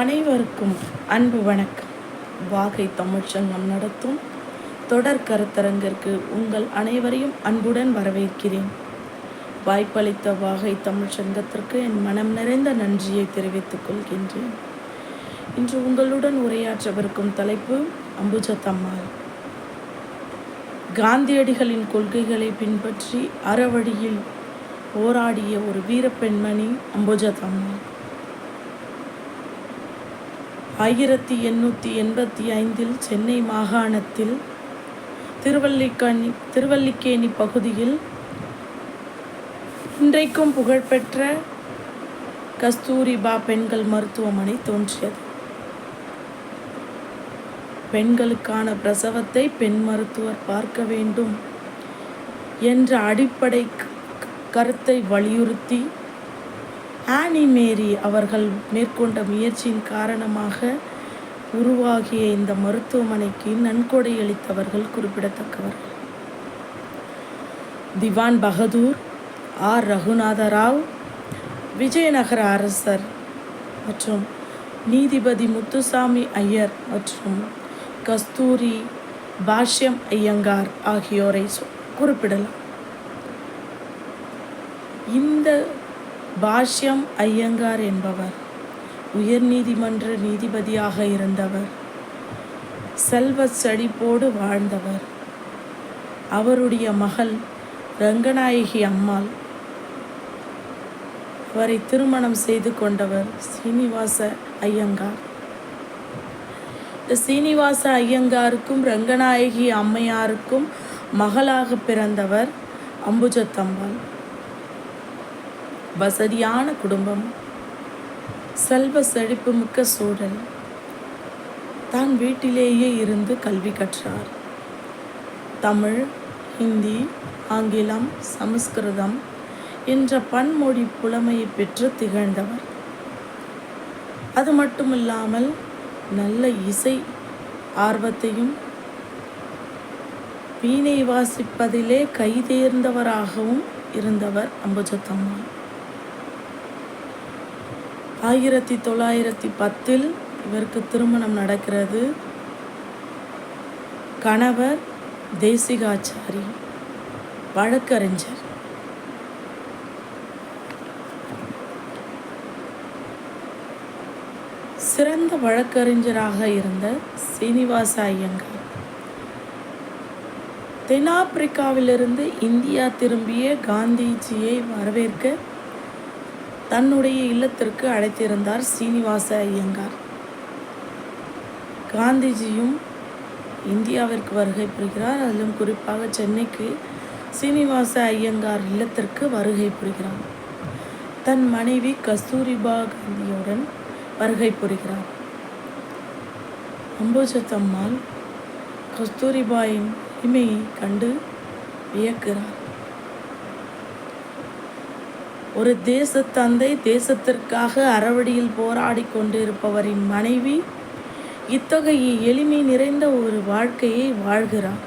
அனைவருக்கும் அன்பு வணக்கம். வாகை தமிழ்ச்சங்கம் நடத்தும் தொடர் கருத்தரங்கிற்கு உங்கள் அனைவரையும் அன்புடன் வரவேற்கிறேன். வாய்ப்பளித்த வாகை தமிழ்ச்சங்கத்திற்கு என் மனம் நிறைந்த நன்றியை தெரிவித்துக் கொள்கின்றேன். இன்று உங்களுடன் உரையாற்றவிருக்கும் தலைப்பு அம்புஜத்தம்மாள் காந்தியடிகளின் கொள்கைகளை பின்பற்றி அறவழியில் போராடிய ஒரு வீரப்பெண்மணி அம்புஜத்தம்மாள் ஆயிரத்தி எண்ணூற்றி எண்பத்தி ஐந்தில் சென்னை மாகாணத்தில் திருவல்லிக்கணி திருவல்லிக்கேணி பகுதியில் இன்றைக்கும் புகழ்பெற்ற கஸ்தூரிபா பெண்கள் மருத்துவமனை தோன்றியது. பெண்களுக்கான பிரசவத்தை பெண் மருத்துவர் பார்க்க வேண்டும் என்ற அடிப்படை கருத்தை வலியுறுத்தி ஆனி மேரி அவர்கள் மேற்கொண்ட முயற்சியின் காரணமாக உருவாகிய இந்த மருத்துவமனைக்கு நன்கொடை அளித்தவர்கள் குறிப்பிடத்தக்கவர்கள் திவான் பகதூர் ஆர். ரகுநாத ராவ் விஜயநகர அரசர் மற்றும் நீதிபதி முத்துசாமி ஐயர் மற்றும் கஸ்தூரி பாஷ்யம் ஐயங்கார் ஆகியோரை குறிப்பிடலாம். இந்த பாஷ்யம் ஐயங்கார் என்பவர். உயர்நீதிமன்ற நீதிபதியாக இருந்தவர். செல்வ செழிப்போடு வாழ்ந்தவர். அவருடைய மகள் ரங்கநாயகி அம்மாள். அவரை திருமணம் செய்து கொண்டவர் சீனிவாச ஐயங்கார். இந்த சீனிவாச ஐயங்காருக்கும் ரங்கநாயகி அம்மையாருக்கும் மகளாக பிறந்தவர் அம்புஜத்தம்பாள். வசதியான குடும்பம் செல்வ செழிப்பு மிக்க சூழல். தான் வீட்டிலேயே இருந்து கல்வி கற்றார். தமிழ் ஹிந்தி ஆங்கிலம் சமஸ்கிருதம் என்ற பன்மொழி புலமையை பெற்று திகழ்ந்தவர். அது மட்டுமில்லாமல் நல்ல இசை ஆர்வத்தையும் வீணை வாசிப்பதிலே கைதேர்ந்தவராகவும் இருந்தவர் அம்புஜத்தம்மாள். ஆயிரத்தி தொள்ளாயிரத்தி பத்தில் இவருக்கு திருமணம் நடக்கிறது. கணவர் தேசிகாச்சாரி வழக்கறிஞர். சிறந்த வழக்கறிஞராக இருந்த சீனிவாச ஐயங்கார் தென்னாப்பிரிக்காவிலிருந்து இந்தியா திரும்பிய காந்திஜியை வரவேற்க தன்னுடைய இல்லத்திற்கு அழைத்திருந்தார் சீனிவாச ஐயங்கார். காந்திஜியும் இந்தியாவிற்கு வருகை புரிகிறார். அதிலும் குறிப்பாக சென்னைக்கு சீனிவாச ஐயங்கார் இல்லத்திற்கு வருகை புரிகிறார். தன் மனைவி கஸ்தூரிபா காந்தியுடன் வருகை புரிகிறார். அம்புஜத்தம்மாள் கஸ்தூரிபாயின் இமையை கண்டு வியக்கிறார். ஒரு தேசத்தந்தை தேசத்திற்காக அறவழியில் போராடி கொண்டிருப்பவரின் மனைவி இத்தகைய எளிமை நிறைந்த ஒரு வாழ்க்கையை வாழ்கிறார்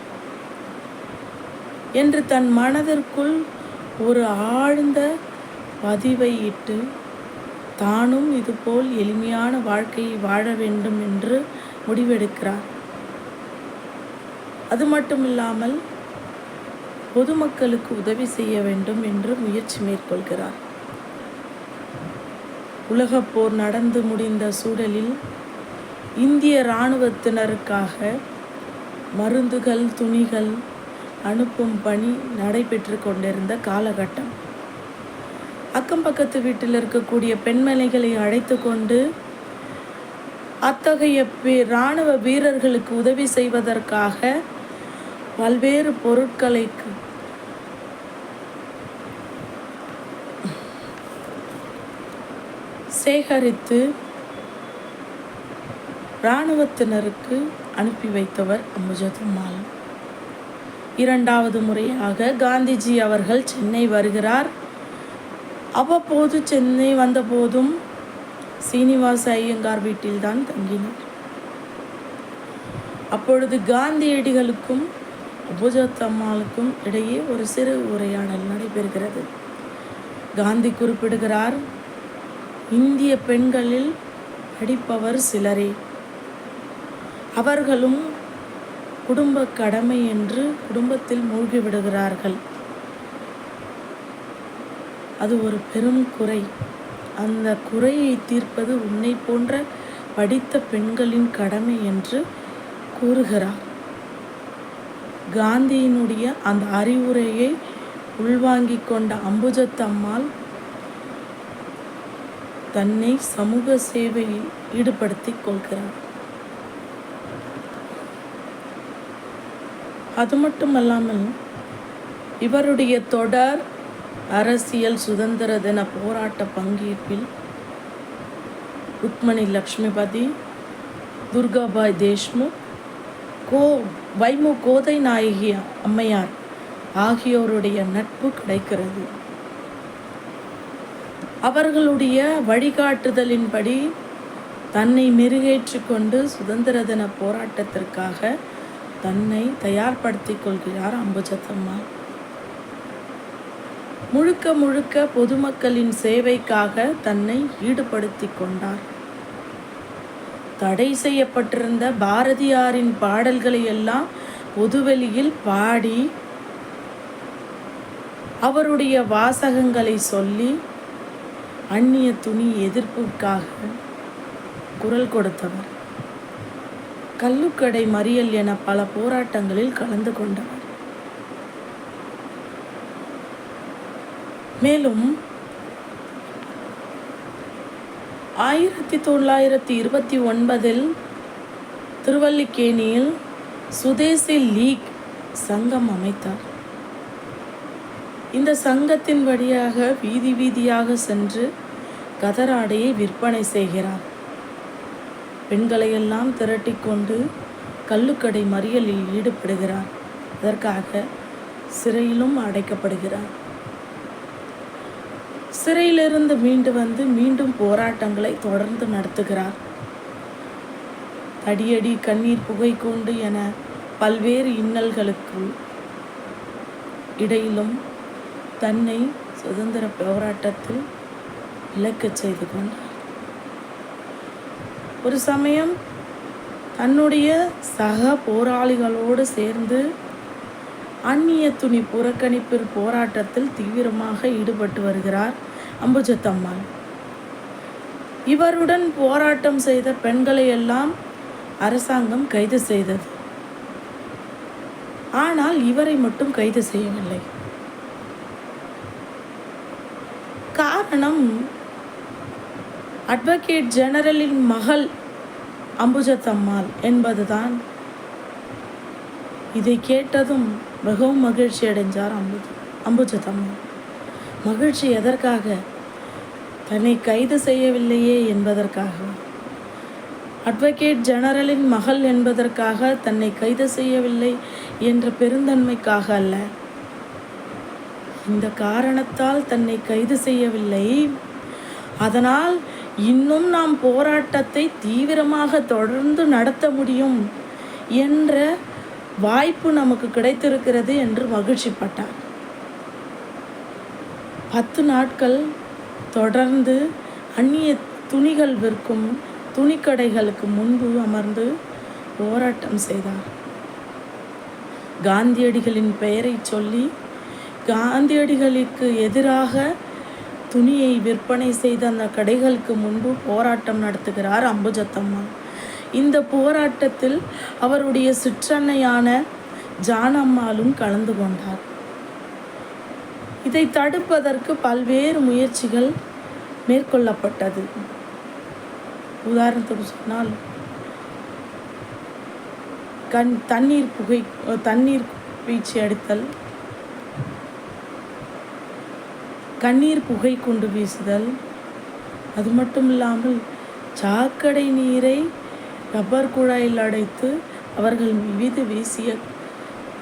என்று தன் மனதிற்குள் ஒரு ஆழ்ந்த பதிவை இட்டு தானும் இதுபோல் எளிமையான வாழ்க்கையை வாழ வேண்டும் என்று முடிவெடுக்கிறார். அது மட்டுமில்லாமல் பொதுமக்களுக்கு உதவி செய்ய வேண்டும் என்று முயற்சி மேற்கொள்கிறார். உலகப் போர் நடந்து முடிந்த சூழலில் இந்திய இராணுவத்தினருக்காக மருந்துகள் துணிகள் அனுப்பும் பணி நடைபெற்று கொண்டிருந்த காலகட்டம். அக்கம் பக்கத்து வீட்டில் இருக்கக்கூடிய பெண்மணிகளை அழைத்து கொண்டு அத்தகைய பே- இராணுவ வீரர்களுக்கு உதவி செய்வதற்காக பல்வேறு பொருட்களை சேகரித்து இராணுவத்தினருக்கு அனுப்பி வைத்தவர் அம்புஜதுமால் இரண்டாவது முறையாக காந்திஜி அவர்கள் சென்னை வருகிறார். அவ்வப்போது சென்னை வந்தபோதும் சீனிவாச ஐயங்கார் வீட்டில்தான் தங்கினார். அப்பொழுது காந்தியடிகளுக்கும் அம்புஜத்தம்மாளுக்கும் இடையே ஒரு சிறு உரையாடல் நடைபெறுகிறது. காந்தி குறிப்பிடுகிறார் இந்திய பெண்களில் அடிப்பவர் சிலரே. அவர்களும் குடும்ப கடமை என்று குடும்பத்தில் மூழ்கிவிடுகிறார்கள் அது ஒரு பெரும் குறை. அந்த குறையை தீர்ப்பது உன்னை போன்ற படித்த பெண்களின் கடமை என்று கூறுகிறார். காந்தியினுடைய அந்த அறிவுரையை உள்வாங்கிக் கொண்ட அம்புஜத்தம்மாள் தன்னை சமூக சேவையில் ஈடுபடுத்திக் கொள்கிறார். அது மட்டுமல்லாமல் இவருடைய தொடர் அரசியல் சுதந்திர தின போராட்ட பங்கேற்பில் ருக்மணி லக்ஷ்மிபதி துர்காபாய் தேஷ்முக் கோ வைமு கோதை நாயகி அம்மையார் ஆகியோருடைய நட்பு கிடைக்கிறது. அவர்களுடைய வழிகாட்டுதலின்படி தன்னை மெருகேற்றி கொண்டு சுதந்திர தின போராட்டத்திற்காக தன்னை தயார்படுத்திக் கொள்கிறார் அம்புஜத்தம்மா. முழுக்க முழுக்க பொதுமக்களின் சேவைக்காக தன்னை ஈடுபடுத்திக் கொண்டார். தடை செய்யப்பட்டிருந்த பாரதியாரின் பாடல்களை எல்லாம் பொதுவெளியில் பாடி அவருடைய வாசகங்களை சொல்லி அந்நிய துணி எதிர்ப்புக்காக குரல் கொடுத்தவர். கல்லுக்கடை மறியல் என பல போராட்டங்களில் கலந்து கொண்டவர். மேலும் ஆயிரத்தி தொள்ளாயிரத்தி இருபத்தி ஒன்பதில் திருவல்லிக்கேணியில் சுதேசி லீக் சங்கம் அமைத்தார். இந்த சங்கத்தின் வழியாக வீதி வீதியாக சென்று கதராடையை விற்பனை செய்கிறார் பெண்களையெல்லாம் திரட்டிக்கொண்டு கள்ளுக்கடை மறியலில் ஈடுபடுகிறார் அதற்காக சிறையிலும் அடைக்கப்படுகிறார் சிறையிலிருந்து மீண்டு வந்து மீண்டும் போராட்டங்களை தொடர்ந்து நடத்துகிறார். அடியடி கண்ணீர் புகை கொண்டு என பல்வேறு இன்னல்களுக்கு இடையிலும் தன்னை சுதந்திர போராட்டத்தில் இழக்கச் செய்து கொண்டார். ஒரு சமயம் தன்னுடைய சக போராளிகளோடு சேர்ந்து அந்நிய துணி புறக்கணிப்பு போராட்டத்தில் தீவிரமாக ஈடுபட்டு வருகிறார் அம்புஜத்தம்மாள். இவருடன் போராட்டம் செய்த பெண்களை எல்லாம் அரசாங்கம் கைது செய்தது. ஆனால் இவரை மட்டும் கைது செய்யவில்லை. காரணம் அட்வொகேட் ஜெனரலின் மகள் அம்புஜத்தம்மாள் என்பதுதான். இதை கேட்டதும் மிகவும் மகிழ்ச்சி அடைஞ்சார் அம்பு அம்புஜத்தம்மாள். மகிழ்ச்சி எதற்காக? தன்னை கைது செய்யவில்லையே என்பதற்காக. அட்வொகேட் ஜெனரலின் மகள் என்பதற்காக தன்னை கைது செய்யவில்லை என்ற பெருந்தன்மைக்காக அல்ல. இந்த காரணத்தால் தன்னை கைது செய்யவில்லை. அதனால் இன்னும் நாம் போராட்டத்தை தீவிரமாக தொடர்ந்து நடத்த முடியும் என்ற வாய்ப்பு நமக்கு கிடைத்திருக்கிறது என்று மகிழ்ச்சிப்பட்டார். பத்து நாட்கள் தொடர்ந்து அந்நிய துணிகள் விற்கும் துணிக்கடைகளுக்கு முன்பு அமர்ந்து போராட்டம் செய்தார். காந்தியடிகளின் பெயரை சொல்லி காந்தியடிகளுக்கு எதிராக துணியை விற்பனை செய்த அந்த கடைகளுக்கு முன்பு போராட்டம் நடத்துகிறார் அம்புஜத்தம்மா. இந்த போராட்டத்தில் அவருடைய சிற்றன்னையான ஜானம்மாளும் கலந்து கொண்டார். இதை தடுப்பதற்கு பல்வேறு முயற்சிகள் மேற்கொள்ளப்பட்டது. உதாரணத்துக்கு சொன்னால் கண் தண்ணீர் புகை தண்ணீர் வீச்சு அடித்தல் கண்ணீர் புகை கொண்டு வீசுதல். அது மட்டும் இல்லாமல் சாக்கடை நீரை ரப்பர் குழாயில் அடைத்து அவர்கள் மீது வீசிய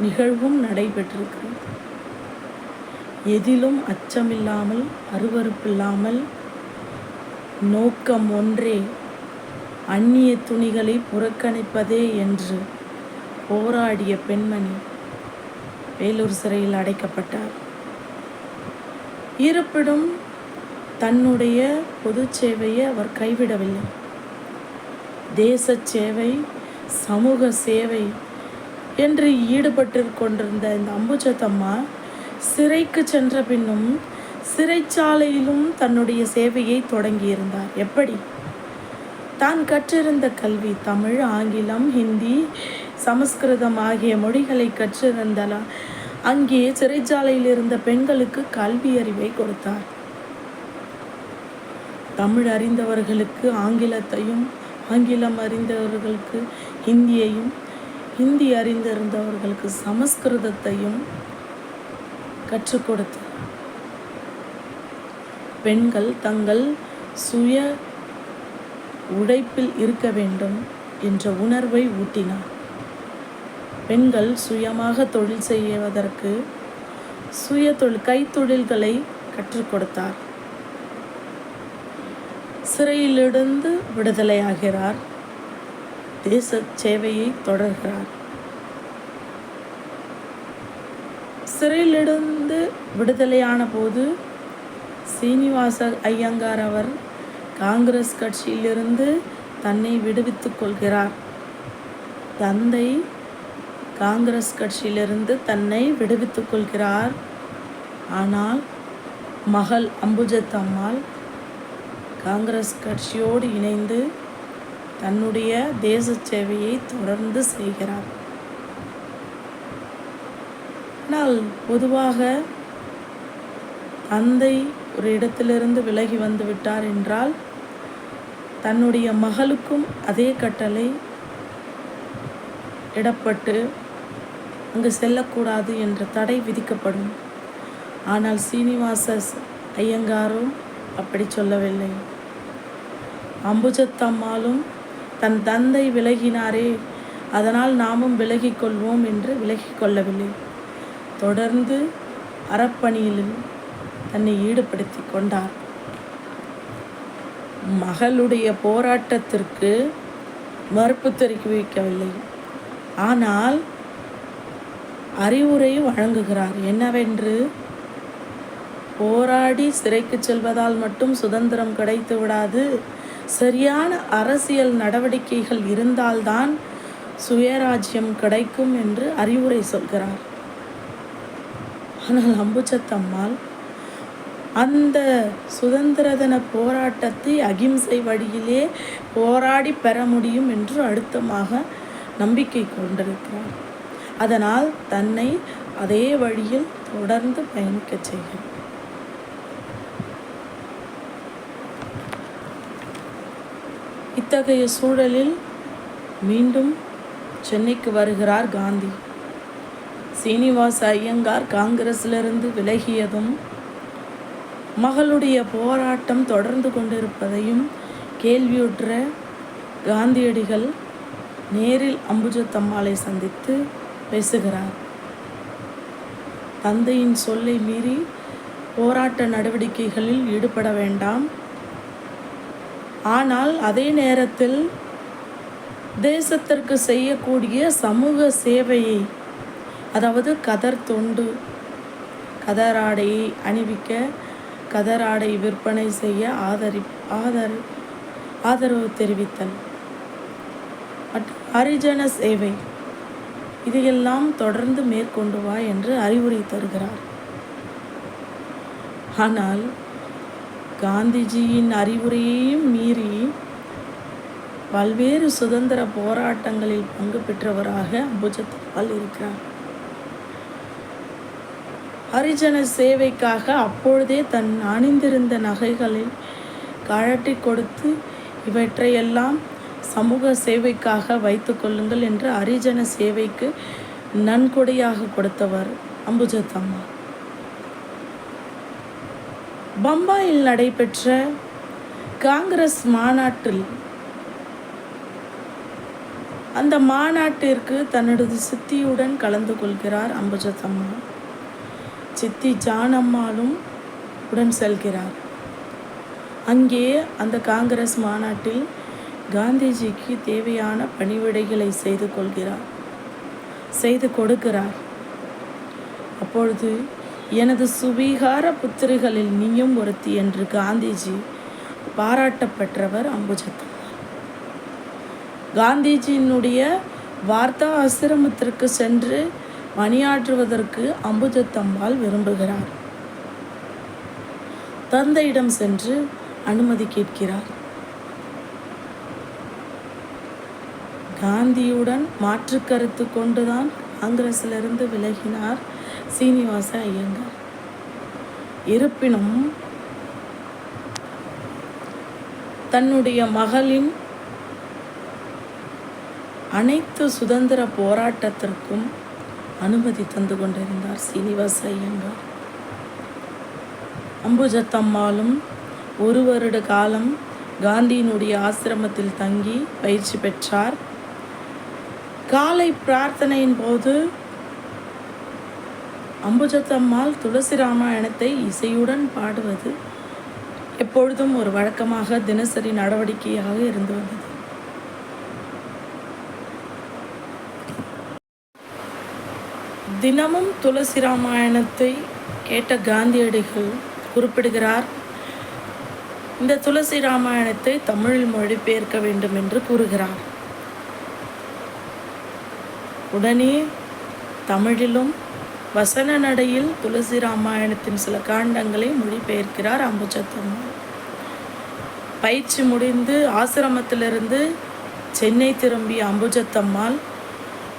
நிகழ்வும் நடைபெற்றிருக்கிறது எதிலும் அச்சமில்லாமல் அருவருப்பில்லாமல் நோக்கம் ஒன்றே அந்நிய துணிகளை புறக்கணிப்பதே என்று போராடிய பெண்மணி வேலூர் சிறையில் அடைக்கப்பட்டார். இருப்பினும் தன்னுடைய பொது சேவையை அவர் கைவிடவில்லை. தேச சேவை சமூக சேவை என்று ஈடுபட்டு கொண்டிருந்த இந்த அம்புஜத்தம்மா சிறைக்கு சென்ற பின்னும் சிறைச்சாலையிலும் தன்னுடைய சேவையை தொடங்கியிருந்தார். எப்படி? தான் கற்றிருந்த கல்வி தமிழ் ஆங்கிலம் ஹிந்தி சமஸ்கிருதம் ஆகிய மொழிகளை கற்றிருந்தலாம் அங்கே சிறைச்சாலையில் இருந்த பெண்களுக்கு கல்வி அறிவை கொடுத்தார். தமிழ் அறிந்தவர்களுக்கு ஆங்கிலத்தையும் ஆங்கிலம் அறிந்தவர்களுக்கு ஹிந்தியையும் ஹிந்தி அறிந்திருந்தவர்களுக்கு சமஸ்கிருதத்தையும் கற்றுக் கொடுத்தார். பெண்கள் தங்கள் சுய உழைப்பில் இருக்க வேண்டும் என்ற உணர்வை ஊட்டினார். பெண்கள் சுயமாக தொழில் செய்வதற்கு சுய தொழில் கைத்தொழில்களை கற்றுக் கொடுத்தார். சிறையிலிருந்து விடுதலையாகிறார் தேச சேவையை தொடர்கிறார். சிறையிலிருந்து விடுதலையான போது சீனிவாச ஐயங்கார் அவர் காங்கிரஸ் கட்சியிலிருந்து தன்னை விடுவித்துக் கொள்கிறார். தந்தை காங்கிரஸ் கட்சியிலிருந்து தன்னை விடுவித்துக் கொள்கிறார். ஆனால் மகள் அம்புஜத் அம்மாள் காங்கிரஸ் கட்சியோடு இணைந்து தன்னுடைய தேச சேவையை தொடர்ந்து செய்கிறார். ஆனால் பொதுவாக தந்தை ஒரு இடத்திலிருந்து விலகி வந்து விட்டார் என்றால் தன்னுடைய மகளுக்கும் அதே கட்டளை இடப்பட்டு அங்கு செல்லக்கூடாது என்ற தடை விதிக்கப்படும். ஆனால் சீனிவாச ஐயங்காரும் அப்படி சொல்லவில்லை. அம்புஜத்தம்மாளும் தன் தந்தை விலகினாரே அதனால் நாமும் விலகிக் கொள்வோம் என்று விலகிக் கொள்ளவில்லை. தொடர்ந்து அறப்பணியில் தன்னை ஈடுபடுத்தி கொண்டார். மகளுடைய போராட்டத்திற்கு மறுப்பு தெரிவிக்கவில்லை. ஆனால் அறிவுரை வழங்குகிறார். என்னவென்று? போராடி சிறைக்கு செல்வதால் மட்டும் சுதந்திரம் கிடைத்து விடாது. சரியான அரசியல் நடவடிக்கைகள் இருந்தால்தான் சுயராஜ்யம் கிடைக்கும் என்று அறிவுரை சொல்கிறார். ஆனால் அம்புச்சத்தம்மாள் அந்த சுதந்திர தின போராட்டத்தை அகிம்சை வழியிலே போராடி பெற முடியும் என்று அழுத்தமாக நம்பிக்கை கொண்டிருக்கிறார் அதனால் தன்னை அதே வழியில் தொடர்ந்து பயணிக்கச் செய்யும். இத்தகைய சூழலில் மீண்டும் சென்னைக்கு வருகிறார் காந்தி. சீனிவாச ஐயங்கார் காங்கிரஸிலிருந்து விலகியதும் மகளுடைய போராட்டம் தொடர்ந்து கொண்டிருப்பதையும் கேள்வியுற்ற காந்தியடிகள் நேரில் அம்புஜத்தம்மாளை சந்தித்து பேசுகிறார். தந்தையின் சொல்லை மீறி போராட்ட நடவடிக்கைகளில் ஈடுபட வேண்டாம். ஆனால் அதே நேரத்தில் தேசத்திற்கு செய்யக்கூடிய சமூக சேவையை அதாவது கதர் தொண்டு கதராடையை அணிவிக்க கதராடை விற்பனை செய்ய ஆதரி ஆதர் ஆதரவு தெரிவித்தல். மற்றும் ஹரிஜன சேவை. இதையெல்லாம் தொடர்ந்து மேற்கொண்டு வா என்று அறிவுரை தருகிறார். ஆனால் காந்திஜியின் அறிவுரையையும் மீறி பல்வேறு சுதந்திர போராட்டங்களில் பங்கு பெற்றவராக அம்புஜத்தம்மாள் இருக்கிறார். ஹரிஜன சேவைக்காக அப்பொழுதே தன் அணிந்திருந்த நகைகளை கழட்டி கொடுத்து இவற்றையெல்லாம் சமூக சேவைக்காக வைத்து கொள்ளுங்கள் என்று ஹரிஜன சேவைக்கு நன்கொடையாக கொடுத்தவர் அம்புஜத்தம்மா பம்பாயில் நடைபெற்ற காங்கிரஸ் மாநாட்டில் அந்த மாநாட்டிற்கு தன்னது சித்தியுடன் கலந்து கொள்கிறார் அம்புஜத்தம்மா சித்தி ஜானம்மாளும் உடன் செல்கிறார். அங்கே அந்த காங்கிரஸ் மாநாட்டில் காந்திஜிக்கு தேவையான பணிவிடைகளை செய்து கொள்கிறார். செய்து கொடுக்கிறார். அப்பொழுது எனது சுவீகார புத்திரிகளில் நீயும் ஒருத்தி என்று காந்திஜி பாராட்டப்பெற்றவர் அம்புஜத்தம்மாள் காந்திஜியினுடைய வார்த்தா ஆசிரமத்திற்கு சென்று பணியாற்றுவதற்கு அம்புஜத்தம்மாள் விரும்புகிறார். தந்தையிடம் சென்று அனுமதி கேட்கிறார். காந்தியுடன் மாற்று கருத்து கொண்டுதான் காங்கிரஸிலிருந்து விலகினார் சீனிவாச ஐயங்கார். இருப்பினும் தன்னுடைய மகளின் அனைத்து சுதந்திர போராட்டத்திற்கும் அனுமதி தந்து கொண்டிருந்தார் சீனிவாச ஐயங்கார். அம்புஜத்தம்மாளும் ஒரு வருட காலம் காந்தியினுடைய ஆசிரமத்தில் தங்கி பயிற்சி பெற்றார். காலை பிரார்த்தனையின் போது அம்புஜத்தம்மாள் துளசி ராமாயணத்தை இசையுடன் பாடுவது எப்பொழுதும் ஒரு வழக்கமாக தினசரி நடவடிக்கையாக இருந்து வந்தது. தினமும் துளசி ராமாயணத்தை கேட்ட காந்தியடிகள் குறிப்பிடுகிறார் இந்த துளசி ராமாயணத்தை தமிழில் மொழிபெயர்க்க வேண்டும் என்று கூறுகிறார். உடனே தமிழிலும் வசன நடையில் துளசி ராமாயணத்தின் சில காண்டங்களை மொழிபெயர்க்கிறார் அம்புச்சத்தம்மாள் பயிற்சி முடிந்து ஆசிரமத்திலிருந்து சென்னை திரும்பிய அம்புஜத்தம்மாள்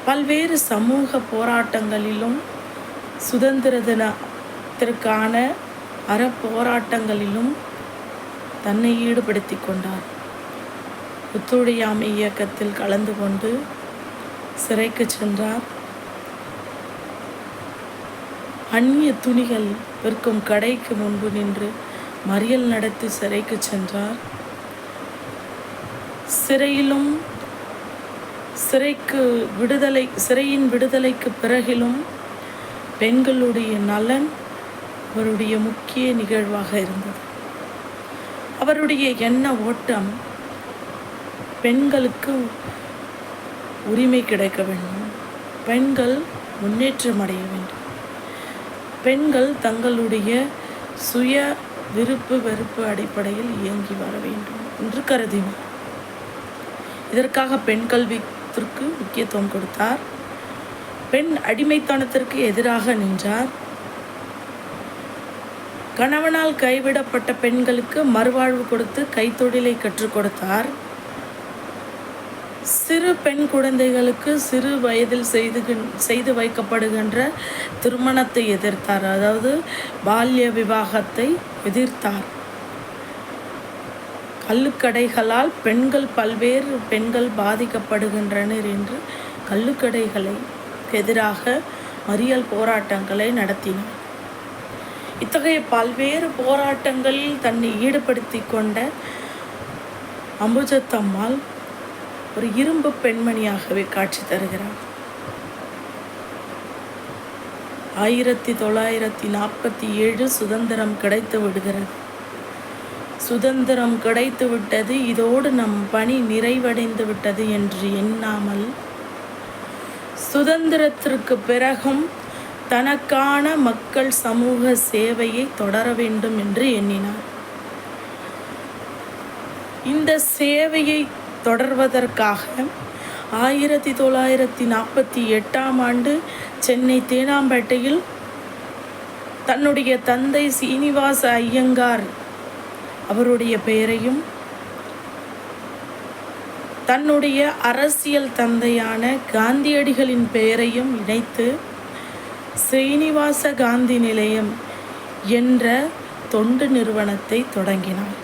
பல்வேறு சமூக போராட்டங்களிலும் சுதந்திர தினத்திற்கான அறப்போராட்டங்களிலும் தன்னை ஈடுபடுத்தி கொண்டார். ஒத்துழையாமை இயக்கத்தில் கலந்து கொண்டு சிறைக்கு சென்றார். அந்நிய துணிகள் விற்கும் கடைக்கு முன்பு நின்று மறியல் நடத்தி சிறைக்கு சென்றார். சிறையிலும் சிறைக்கு விடுதலை சிறையின் விடுதலைக்கு பிறகிலும் பெண்களுடைய நலன் அவருடைய முக்கிய நிகழ்வாக இருந்தது. அவருடைய எண்ண ஓட்டம் பெண்களுக்கு உரிமை கிடைக்க வேண்டும். பெண்கள் முன்னேற்றம் அடைய வேண்டும். பெண்கள் தங்களுடைய சுய விருப்பு வெறுப்பு அடிப்படையில் இயங்கி வர வேண்டும் என்று கருதினார். இதற்காக பெண் கல்வித்திற்கு முக்கியத்துவம் கொடுத்தார். பெண் அடிமைத்தனத்திற்கு எதிராக நின்றார். கணவனால் கைவிடப்பட்ட பெண்களுக்கு மறுவாழ்வு கொடுத்து கைத்தொழிலை கற்றுக் கொடுத்தார். சிறு பெண் குழந்தைகளுக்கு சிறு வயதில் செய்து செய்து வைக்கப்படுகின்ற திருமணத்தை எதிர்த்தார். அதாவது பால்ய விவாகத்தை எதிர்த்தார். கல்லுக்கடைகளால் பெண்கள் பல்வேறு பெண்கள் பாதிக்கப்படுகின்றனர் என்று கல்லுக்கடைகளை எதிராக மறியல் போராட்டங்களை நடத்தினார். இத்தகைய பல்வேறு போராட்டங்களில் தன்னை ஈடுபடுத்தி கொண்ட அம்புஜத்தம்மாள் ஒரு இரும்பு பெண்மணியாகவே காட்சி தருகிறார். ஆயிரத்தி தொள்ளாயிரத்தி நாற்பத்தி ஏழு சுதந்திரம் கிடைத்து விடுகிறது. சுதந்திரம் கிடைத்து விட்டது இதோடு நம் பணி நிறைவடைந்து விட்டது என்று எண்ணாமல் சுதந்திரத்திற்கு பிறகும் தனக்கான மக்கள் சமூக சேவையை தொடர வேண்டும் என்று எண்ணினார். இந்த சேவையை தொடர்வதற்காக ஆயிரத்தி தொள்ளாயிரத்தி நாற்பத்தி எட்டாம் ஆண்டு சென்னை தேனாம்பேட்டையில் தன்னுடைய தந்தை சீனிவாச ஐயங்கார் அவருடைய பெயரையும் தன்னுடைய அரசியல் தந்தையான காந்தியடிகளின் பெயரையும் இணைத்து ஸ்ரீனிவாச காந்தி நிலையம் என்ற தொண்டு நிறுவனத்தை தொடங்கினார்.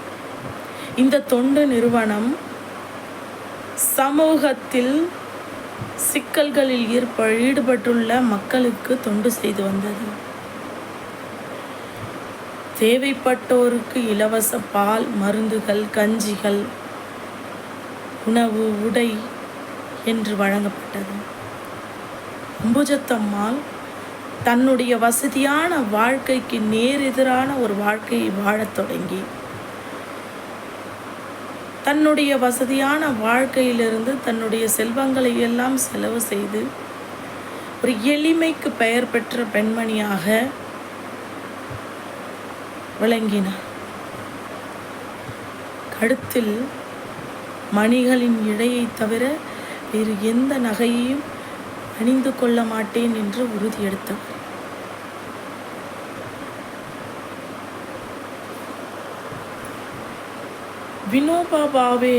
இந்த தொண்டு நிறுவனம் சமூகத்தில் சிக்கல்களில் ஈர்ப்ப ஈடுபட்டுள்ள மக்களுக்கு தொண்டு செய்து வந்தது. தேவைப்பட்டோருக்கு இலவச பால் மருந்துகள் கஞ்சிகள் உணவு உடை என்று வழங்கப்பட்டது. அம்புஜத்தம்மாள் தன்னுடைய வசதியான வாழ்க்கைக்கு நேரெதிரான ஒரு வாழ்க்கையை வாழத் தொடங்கி தன்னுடைய வசதியான வாழ்க்கையிலிருந்து தன்னுடைய செல்வங்களை எல்லாம் செலவு செய்து ஒரு எளிமைக்கு பெயர் பெற்ற பெண்மணியாக விளங்கினார். கழுத்தில் மணிகளின் இழையை தவிர வேறு எந்த நகையையும் அணிந்து கொள்ள மாட்டேன் என்று உறுதியெடுத்தவர். வினோபா பாவே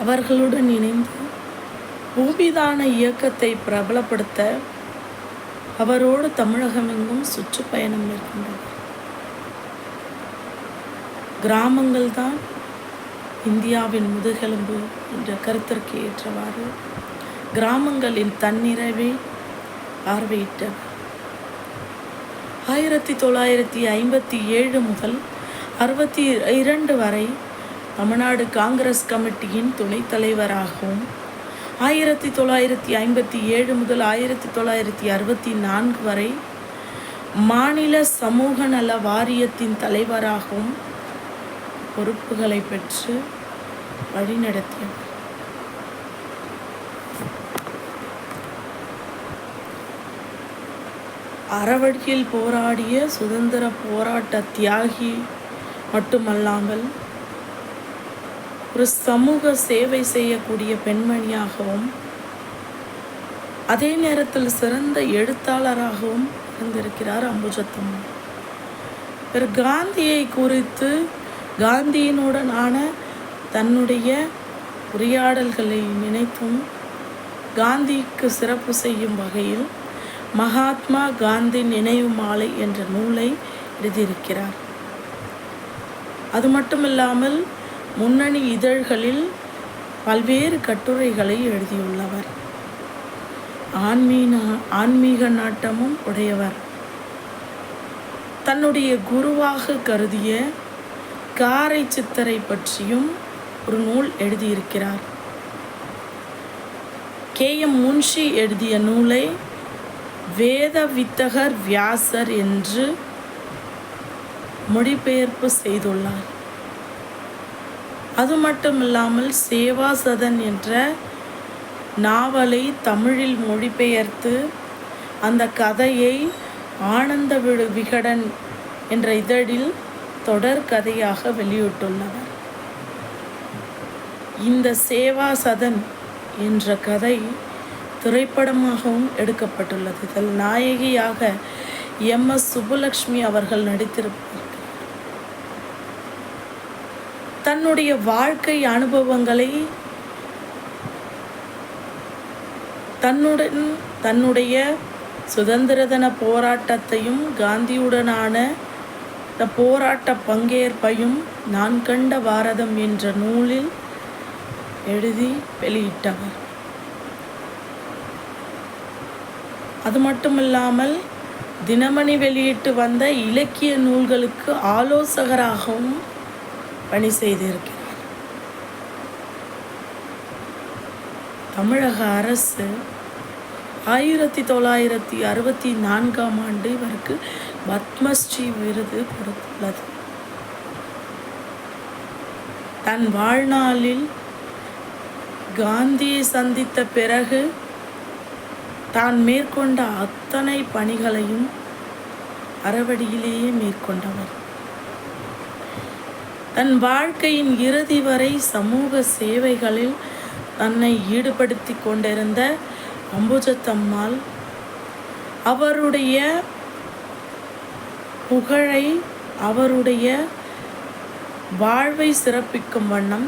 அவர்களுடன் இணைந்து பூமிதான இயக்கத்தை பிரபலப்படுத்த அவரோடு தமிழகமெங்கும் சுற்றுப்பயணம் மேற்கொண்டார் கிராமங்கள்தான் இந்தியாவின் முதுகெலும்பு என்ற கருத்திற்கு ஏற்றவாறு கிராமங்களின் தன்னிறைவை பார்வையிட்டவர் ஆயிரத்தி தொள்ளாயிரத்தி ஐம்பத்தி ஏழு முதல் அறுபத்தி இரண்டு வரை தமிழ்நாடு காங்கிரஸ் கமிட்டியின் துணைத் தலைவராகவும் ஆயிரத்தி தொள்ளாயிரத்தி ஐம்பத்தி ஏழு முதல் ஆயிரத்தி தொள்ளாயிரத்தி அறுபத்தி நான்கு வரை மாநில சமூக நல வாரியத்தின் தலைவராகவும் பொறுப்புகளை பெற்று வழிநடத்தியவர். அறவழியில் போராடிய சுதந்திர போராட்ட தியாகி மட்டுமல்லாமல் ஒரு சமூக சேவை செய்யக்கூடிய பெண்மணியாகவும் அதே நேரத்தில் சிறந்த எழுத்தாளராகவும் இருந்திருக்கிறார் அம்புஜத்தம்மா பிறகு காந்தியை குறித்து காந்தியினுடனான தன்னுடைய உரையாடல்களை நினைத்தும் காந்திக்கு சிறப்பு செய்யும் வகையில் மகாத்மா காந்தி நினைவு மாலை என்ற நூலை எழுதியிருக்கிறார். அது மட்டுமில்லாமல் முன்னணி இதழ்களில் பல்வேறு கட்டுரைகளை எழுதியுள்ளவர். ஆன்மீன ஆன்மீக நாட்டமும் உடையவர். தன்னுடைய குருவாக கருதிய காரை சித்தரை பற்றியும் ஒரு நூல் எழுதியிருக்கிறார். கே. எம். முன்ஷி எழுதிய நூலை வேத வித்தகர் வியாசர் என்று மொழிபெயர்ப்பு செய்துள்ளார். அது மட்டுமில்லாமல் சேவா சதன் என்ற நாவலை தமிழில் மொழிபெயர்த்து அந்த கதையை ஆனந்த விடு விகடன் என்ற இதழில் தொடர் கதையாக வெளியிட்டுள்ளனர். இந்த சேவா சதன் என்ற கதை திரைப்படமாகவும் எடுக்கப்பட்டுள்ளது. இதில் நாயகியாக எம் எஸ் சுப்புலக்ஷ்மி அவர்கள் நடித்திருப்பார். தன்னுடைய வாழ்க்கை அனுபவங்களை தன்னுடன் தன்னுடைய சுதந்திர தின போராட்டத்தையும் காந்தியுடனான போராட்ட பங்கேற்பையும் நான் கண்ட பாரதம் என்ற நூலில் எழுதி வெளியிட்டவர். அது மட்டுமில்லாமல் தினமணி வெளியிட்டு வந்த இலக்கிய நூல்களுக்கு ஆலோசகராகவும் பணி செய்திருக்கிறார். தமிழக அரசு ஆயிரத்தி தொள்ளாயிரத்தி அறுபத்தி நான்காம் ஆண்டு இவருக்கு பத்மஸ்ரீ விருது கொடுத்துள்ளது. தன் வாழ்நாளில் காந்தியை சந்தித்த பிறகு தான் மேற்கொண்ட அத்தனை பணிகளையும் அறவடியிலேயே மேற்கொண்டவர். தன் வாழ்க்கையின் இறுதி வரை சமூக சேவைகளில் தன்னை ஈடுபடுத்தி கொண்டிருந்த அம்புஜத்தம்மாள் அவருடைய புகழை அவருடைய வாழ்வை சிறப்பிக்கும் வண்ணம்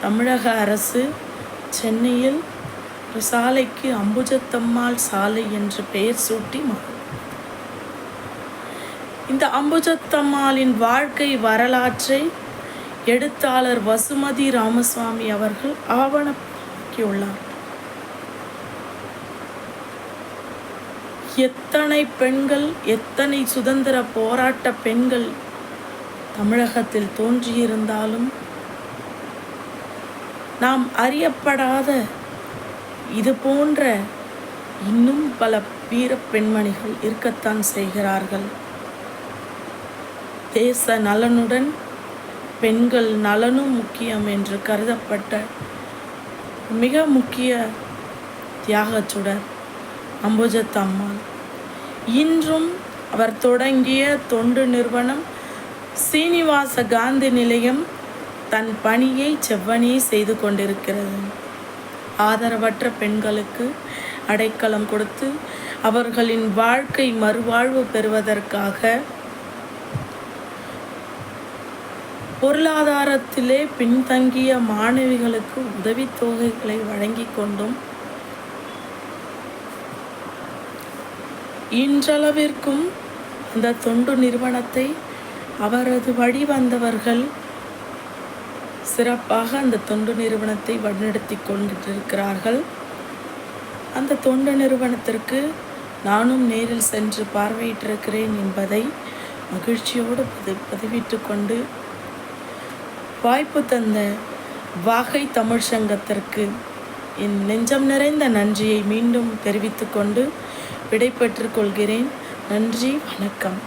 தமிழக அரசு சென்னையில் ஒரு சாலைக்கு அம்புஜத்தம்மாள் சாலை என்று பெயர் சூட்டி இந்த அம்புஜத்தம்மாளின் வாழ்க்கை வரலாற்றை எழுத்தாளர் வசுமதி ராமசுவாமி அவர்கள் ஆவணமாக்கியுள்ளார். எத்தனை பெண்கள் எத்தனை சுதந்திர போராட்ட பெண்கள் தமிழகத்தில் தோன்றியிருந்தாலும் நாம் அறியப்படாத இது போன்ற இன்னும் பல வீர பெண்மணிகள் இருக்கத்தான் செய்கிறார்கள். தேச நலனுடன் பெண்கள் நலனும் முக்கியம் என்று கருதப்பட்ட மிக முக்கிய தியாகச்சுடர் அம்புஜத்தம்மாள் இன்றும் அவர் தொடங்கிய தொண்டு நிறுவனம் சீனிவாச காந்தி நிலையம் தன் பணியை செவ்வனே செய்து கொண்டிருக்கிறது. ஆதரவற்ற பெண்களுக்கு அடைக்கலம் கொடுத்து அவர்களின் வாழ்க்கை மறுவாழ்வு பெறுவதற்காக பொருளாதாரத்திலே பின்தங்கிய மாணவிகளுக்கு உதவித்தொகைகளை வழங்கி கொண்டும் இன்றளவிற்கும் அந்த தொண்டு நிறுவனத்தை அவரது வழி வந்தவர்கள் சிறப்பாக அந்த தொண்டு நிறுவனத்தை வழிநடத்தி கொண்டிருக்கிறார்கள். அந்த தொண்டு நிறுவனத்திற்கு நானும் நேரில் சென்று பார்வையிட்டிருக்கிறேன் என்பதை மகிழ்ச்சியோடு பதி பதிவிட்டு கொண்டு வாய்ப்பு தந்த வாகை தமிழ் சங்கத்திற்கு என் நெஞ்சம் நிறைந்த நன்றியை மீண்டும் தெரிவித்துக்கொண்டு விடை கொள்கிறேன். நன்றி வணக்கம்.